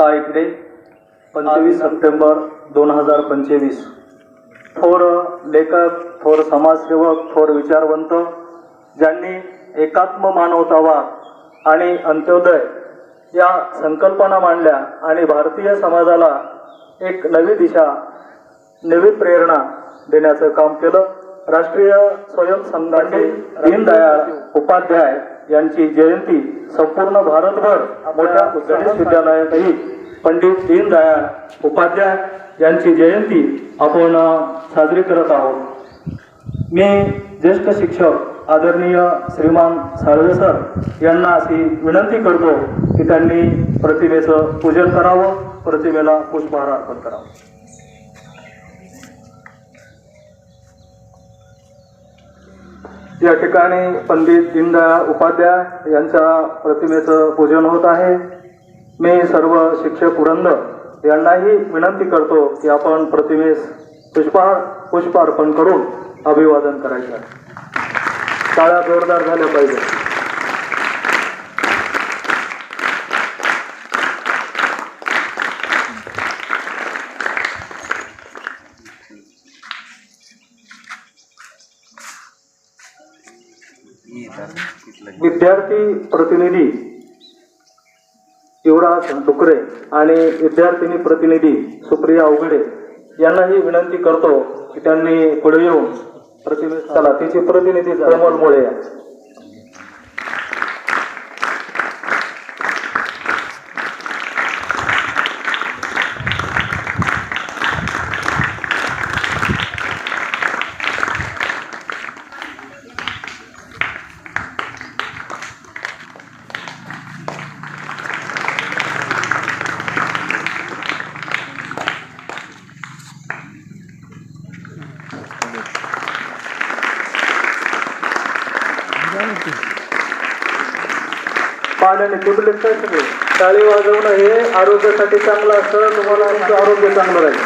इकडे. पंचवीस सप्टेंबर दोन हजार पंचवीस. थोर लेखक थोर समाजसेवक थोर विचारवंत ज्यांनी एकात्म मानवतावाद आणि अंत्योदय या संकल्पना मांडल्या आणि भारतीय समाजाला एक नवी दिशा नवी प्रेरणा देण्याचं काम केलं. राष्ट्रीय स्वयंसंघाचे दीनदयाळ उपाध्याय यांची जयंती संपूर्ण भारतभर मोठ्या गणेश विद्यालयातही पंडित दीनदयाळ उपाध्याय यांची जयंती आपण साजरी करत आहोत. मी ज्येष्ठ शिक्षक आदरणीय श्रीमान साळवे सर यांना अशी विनंती करतो की त्यांनी प्रतिमेचं पूजन करावं प्रतिमेला पुष्पहार अर्पण करावं. या ठिकाणी पंडित दीनदयाळ उपाध्याय यांच्या प्रतिमेचं पूजन होत आहे. मी सर्व शिक्षक वृंद यांनाही विनंती करतो की आपण प्रतिमेस पुष्पहार पुष्प अर्पण करून अभिवादन करायचं. आहे टाळ्या जोरदार झाल्या पाहिजे. विद्यार्थी प्रतिनिधी युवराज डुकरे आणि विद्यार्थिनी प्रतिनिधी सुप्रिया अवघडे यांनाही विनंती करतो की त्यांनी पुढे येऊन प्रतिनिधी चला तिची प्रतिनिधी प्रमोद मोळे पाण्याने कुठले काय सगळे टाळी वाजवणं हे आरोग्यासाठी चांगलं असतं तुम्हाला तुमचं आरोग्य चांगलं राहील.